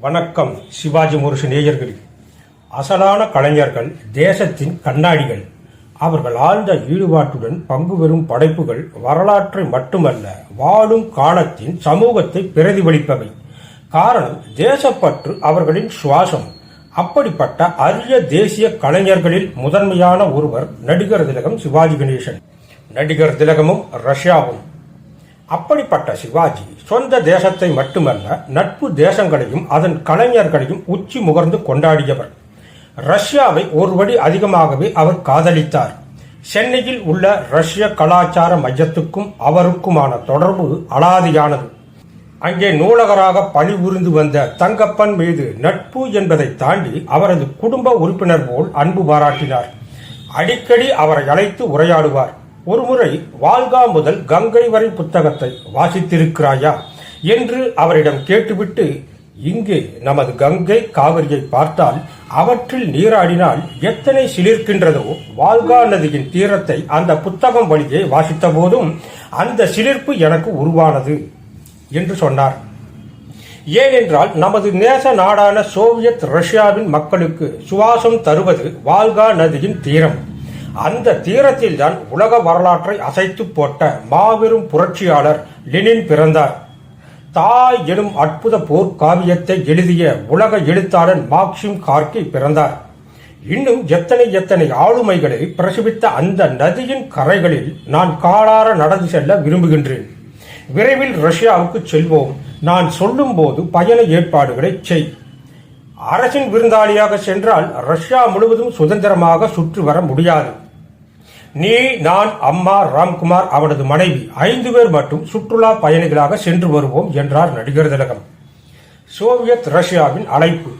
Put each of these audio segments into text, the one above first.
வணக்கம் சிவாஜி முரசு நேயர்கள். அசலான கலைஞர்கள் தேசத்தின் கண்ணாடிகள். அவர்கள் ஆழ்ந்த ஈடுபாட்டுடன் பங்கு பெறும் படைப்புகள் வரலாற்றை மட்டுமல்ல வாழும் காலத்தின் சமூகத்தை பிரதிபலிப்பவை. காரணம் தேசப்பற்று அவர்களின் சுவாசம். அப்படிப்பட்ட அரிய தேசிய கலைஞர்களில் முதன்மையான ஒருவர் நடிகர் திலகம் சிவாஜி கணேசன். நடிகர் திலகமும் ரஷ்யாவும். அப்படிப்பட்ட சிவாஜி சொந்த தேசத்தை மட்டுமல்ல நட்பு தேசங்களையும் அதன் கலைஞர்களையும் உச்சி முகர்ந்து கொண்டாடியவர். ரஷ்யாவை ஒருபடி அதிகமாகவே அவர் காதலித்தார். சென்னையில் உள்ள ரஷ்ய கலாச்சார மையத்துக்கும் அவருக்குமான தொடர்பு அலாதியானது. அங்கே நூலகராக பணிபுரிந்து வந்த தங்கப்பன் மீது நட்பு என்பதை தாண்டி அவரது குடும்ப உறுப்பினர் போல் அன்பு பாராட்டினார். அடிக்கடி அவரை அழைத்து உரையாடுவார். ஒருமுறை வால்கா முதல் கங்கை வரை புத்தகத்தை வாசித்திருக்கிறாயா என்று அவரிடம் கேட்டுவிட்டு இங்கே நமது கங்கை காவிரியை பார்த்தால் அவற்றில் நீராடினால் எத்தனை சிலிர்க்கின்றதோ வால்கா நதியின் தீரத்தை அந்த புத்தகம் வழியே வாசித்த போதும் அந்த சிலிர்ப்பு எனக்கு உருவானது என்று சொன்னார். ஏனென்றால் நமது நேச நாடான சோவியத் ரஷ்யாவின் மக்களுக்கு சுவாசம் தருவது வால்கா நதியின் தீரம். அந்த தீரத்தில் தான் உலக வரலாற்றை அசைத்து போட்ட மாபெரும் புரட்சியாளர் லெனின் பிறந்தார். தாய் எனும் அற்புத போர் காவியத்தை எழுதிய உலக எழுத்தாளர் மாக்சிம் கார்கி பிறந்தார். இன்னும் எத்தனை எத்தனை ஆளுமைகளை பிரசவித்த அந்த நதியின் கரைகளில் நான் காலார நடந்து செல்ல விரும்புகின்றேன். விரைவில் ரஷ்யாவுக்கு செல்வோம். நான் சொல்லும்போது பயண ஏற்பாடுகளை செய். அரசின் விருந்தாளியாக சென்றால் ரஷ்யா முழுவதும் சுதந்திரமாக சுற்றி வர முடியாது. நீ நான் அம்மா ராம்குமார் அவனது மனைவி ஐந்து பேர் மட்டும் சுற்றுலா பயணிகளாக சென்று வருவோம் என்றார் நடிகர் திலகம். சோவியத் ரஷ்யாவின் அழைப்பு.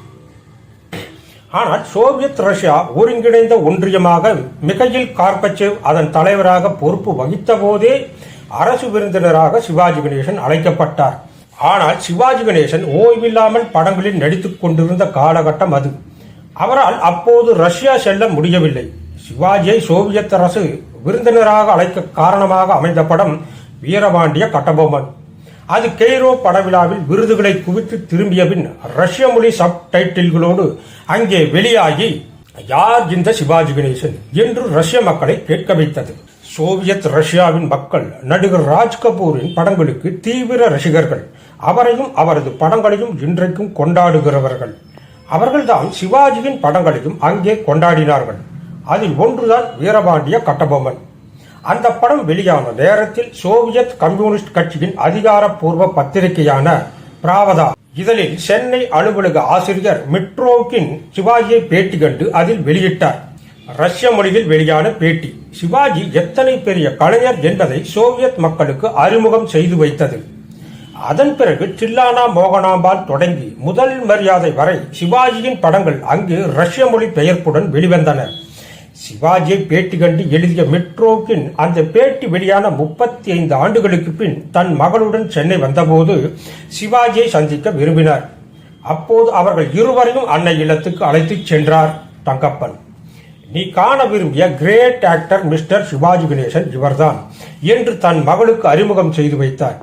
ஆனால் சோவியத் ரஷ்யா ஒருங்கிணைந்த ஒன்றியமாக மிகையில் கார்பச்சேவ் அதன் தலைவராக பொறுப்பு வகித்த போதே அரசு விருந்தினராக சிவாஜி கணேசன் அழைக்கப்பட்டார். ஆனால் சிவாஜி கணேசன் ஓய்வில்லாமல் படங்களில் நடித்துக் கொண்டிருந்த காலகட்டம் அது. அவரால் அப்போது ரஷ்யா செல்ல முடியவில்லை. சிவாஜியை சோவியத் அரசு விருந்தினராக அழைக்க காரணமாக அமைந்த படம் வீரபாண்டிய கட்டபொம்மன். அது கெய்ரோ படவிழாவில் விருதுகளை குவித்து திரும்பிய பின் ரஷ்ய மொழி சப் டைட்டில்களோடு அங்கே வெளியாகி யார் இந்த சிவாஜி கணேசன்? என்று ரஷ்ய மக்களை கேட்க வைத்தது. சோவியத் ரஷ்யாவின் மக்கள் நடிகர் ராஜ் கபூரின் படங்களுக்கு தீவிர ரசிகர்கள். அவரையும் அவரது படங்களையும் இன்றைக்கும் கொண்டாடுகிறவர்கள். அவர்கள்தான் சிவாஜியின் படங்களையும் அங்கே கொண்டாடினார்கள். அதில் ஒன்றுதான் வீரபாண்டிய கட்டபொம்மன். அந்த படம் வெளியான நேரத்தில் சோவியத் கம்யூனிஸ்ட் கட்சியின் அதிகாரப்பூர்வ பத்திரிகையான பிராவதா. இதழில் சென்னை அலுவலக ஆசிரியர் மிட்ரோக்கின் சிவாஜியை பேட்டி கண்டு அதில் வெளியிட்டார். ரஷ்ய மொழியில் வெளியான பேட்டி சிவாஜி எத்தனை பெரிய கலைஞர் என்பதை சோவியத் மக்களுக்கு அறிமுகம் செய்து வைத்தது. அதன் பிறகு சில்லானா மோகனாம்பால் தொடங்கி முதல் மரியாதை வரை சிவாஜியின் படங்கள் அங்கு ரஷ்ய மொழி பெயர்ப்புடன் வெளிவந்தன. சிவாஜியை பேட்டி கண்டு எழுதிய மெட்ரோக்கின் அந்த பேட்டி வெளியான முப்பத்தி ஐந்து ஆண்டுகளுக்கு பின் தன் மகளுடன் சென்னை வந்தபோது சிவாஜியை சந்திக்க விரும்பினார். அப்போது அவர்கள் இருவரையும் அன்னை இல்லத்துக்கு அழைத்துச் சென்றார் தங்கப்பன். நீ காண விரும்பிய great actor mister Sivaji Ganesan இவர்தான் என்று தன் மகளுக்கு அறிமுகம் செய்து வைத்தார்.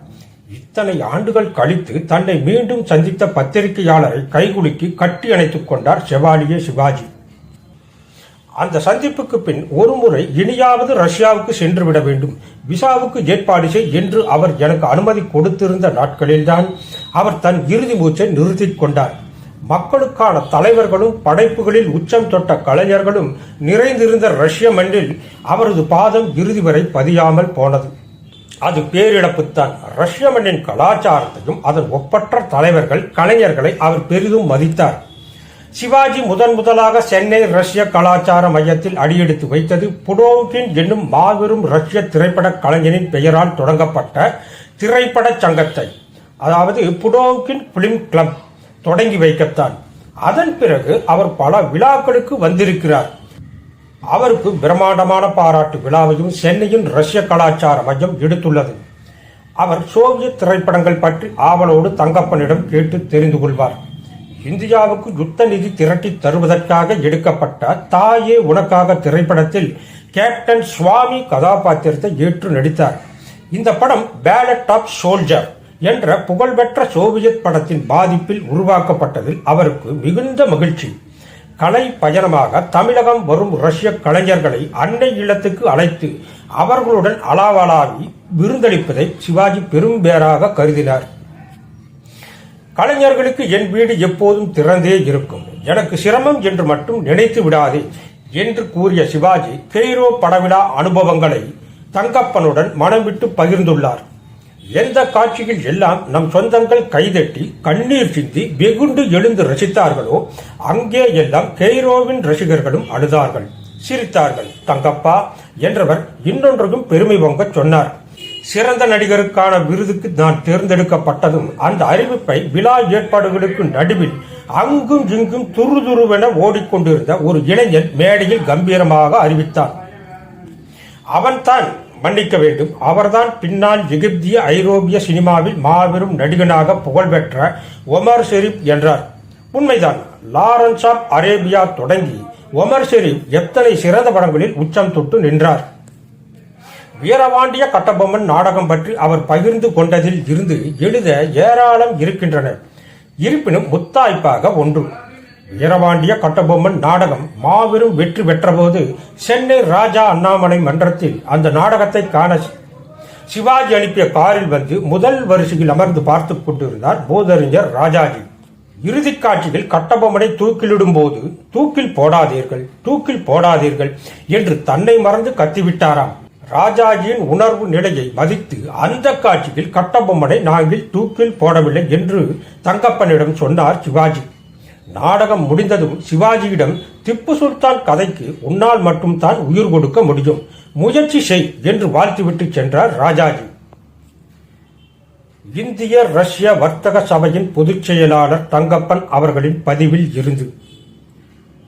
இத்தனை ஆண்டுகள் கழித்து தன்னை மீண்டும் சந்தித்த பத்திரிகையாளரை கைகுலுக்கி கட்டி அணைத்துக் கொண்டார் செவாலியே சிவாஜி. அந்த சந்திப்புக்கு பின் ஒருமுறை இனியாவது ரஷ்யாவுக்கு சென்று விட வேண்டும். விசாவுக்கு ஏற்பாடு செய் என்று அவர் எனக்கு அனுமதி கொடுத்திருந்த நாட்களில்தான் அவர் தன் இறுதி மூச்சை நிறுத்திக் கொண்டார். மக்களுக்கான தலைவர்களும் படைப்புகளில் உச்சம் தொட்ட கலைஞர்களும் நிறைந்திருந்த ரஷ்ய மண்ணில் அவரது பாதம் இறுதி வரை பதியாமல் போனது. அது பேரிழப்புத்தான். ரஷ்ய மண்ணின் கலாச்சாரத்தையும் அதன் ஒப்பற்ற தலைவர்கள் கலைஞர்களை அவர் பெரிதும் மதித்தார். சிவாஜி முதன் முதலாக சென்னை ரஷ்ய கலாச்சார மையத்தில் அடியெடுத்து வைத்தது புடோவின் என்னும் மாபெரும் ரஷ்ய திரைப்பட கலைஞனின் பெயரால் தொடங்கப்பட்ட திரைப்பட சங்கத்தை அதாவது புடோவின் பிலிம் கிளப் தொடங்கி வைக்கத்தான். அதன் பிறகு அவர் பல விழாக்களுக்கு வந்திருக்கிறார். அவருக்கு பிரம்மாண்டமான பாராட்டு விழாவையும் சென்னையின் ரஷ்ய கலாச்சார மையம் எடுத்துள்ளது. அவர் சோவியத் திரைப்படங்கள் பற்றி ஆவலோடு தங்கப்பனிடம் கேட்டு தெரிந்து கொள்வார். இந்தியாவுக்கு யுத்த நிதி திரட்டி தருவதற்காக எடுக்கப்பட்ட தாயே உனக்காக திரைப்படத்தில் கேப்டன் சுவாமி கதாபாத்திரத்தை ஏற்று நடித்தார். இந்த படம் பேலட் ஆஃப் சோல்ஜர் என்ற புகழ்பெற்ற சோவியத் படத்தின் பாதிப்பில் உருவாக்கப்பட்டதில் அவருக்கு மிகுந்த மகிழ்ச்சி. கலை பயணமாக தமிழகம் வரும் ரஷ்ய கலைஞர்களை அன்னை இல்லத்துக்கு அழைத்து அவர்களுடன் அளவலாவி விருந்தளிப்பதை சிவாஜி பெரும் பேராக கருதினார். கலைஞர்களுக்கு என் வீடு எப்போதும் திறந்தே இருக்கும். எனக்கு சிரமம் என்று மட்டும் நினைத்து விடாதே என்று கூறிய சிவாஜி கெய்ரோ படவிழா அனுபவங்களை தங்கப்பனுடன் மனம் விட்டு பகிர்ந்துள்ளார். எந்த காட்சியில் எல்லாம் நம் சொந்தங்கள் கைதட்டி கண்ணீர் சிந்தி வெகுண்டு எழுந்து ரசித்தார்களோ அங்கே எல்லாம் கெய்ரோவின் ரசிகர்களும் அழுதார்கள். சிரித்தார்கள். தங்கப்பா என்றவர் இன்னொன்றுக்கும் பெருமை பொங்க சொன்னார். சிறந்த நடிகருக்கான விருதுக்கு நான் தேர்ந்தெடுக்கப்பட்டதும் அந்த அறிவிப்பை விழா ஏற்பாடுகளுக்கு நடுவில் அங்கும் இங்கும் துருதுருவென ஓடிக்கொண்டிருந்த ஒரு இளைஞன் மேடையில் கம்பீரமாக அறிவித்தான் அவன்தான் மன்னிக்க வேண்டும். அவர்தான் பின்னால் எகிப்திய ஐரோப்பிய சினிமாவில் மாபெரும் நடிகனாக புகழ்பெற்ற ஒமர் ஷெரீப் என்றார். உண்மைதான் லாரன்ஸ் ஆஃப் அரேபியா தொடங்கி ஒமர் ஷெரீப் எத்தனை சிறந்த படங்களில் உச்சம் தொட்டு நின்றார். வீரவாண்டிய கட்டபொம்மன் நாடகம் பற்றி அவர் பகிர்ந்து கொண்டதில் இருந்து எழுத ஏராளம் இருக்கின்றன. இருப்பினும் முத்தாய்ப்பாக ஒன்று. வீரபாண்டிய கட்டபொம்மன் நாடகம் மாபெரும் வெற்றி பெற்றபோது சென்னை ராஜா அண்ணாமலை மன்றத்தில் அந்த நாடகத்தை காண சிவாஜி அனுப்பிய காரில் வந்து முதல் வரிசையில் அமர்ந்து பார்த்து கொண்டிருந்தார் போதறிஞர் ராஜாஜி. இறுதிக் காட்சியில் கட்டபொம்மனை தூக்கிலிடும் போது தூக்கில் போடாதீர்கள் தூக்கில் போடாதீர்கள் என்று தன்னை மறந்து கத்திவிட்டாராம். ராஜாஜியின் உணர்வு நிலையை மதித்து அந்த காட்சியில் கட்டபொம்மனை நாங்கள் தூக்கில் போடவில்லை என்று தங்கப்பனிடம் சொன்னார் சிவாஜி. நாடகம் முடிந்ததும் சிவாஜியிடம் திப்பு சுல்தான் கதைக்கு உன்னால் மட்டும் தான் உயிர் கொடுக்க முடியும். முயற்சி செய் என்று வாழ்த்துவிட்டு சென்றார் ராஜாஜி. இந்திய ரஷ்ய வர்த்தக சபையின் பொதுச் செயலாளர் தங்கப்பன் அவர்களின் பதிவில் இருந்து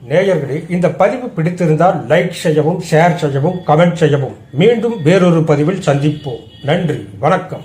நேயர்களே இந்த பதிவு பிடித்திருந்தால் லைக் செய்யவும் ஷேர் செய்யவும் கமெண்ட் செய்யவும். மீண்டும் வேறொரு பதிவில் சந்திப்போம். நன்றி வணக்கம்.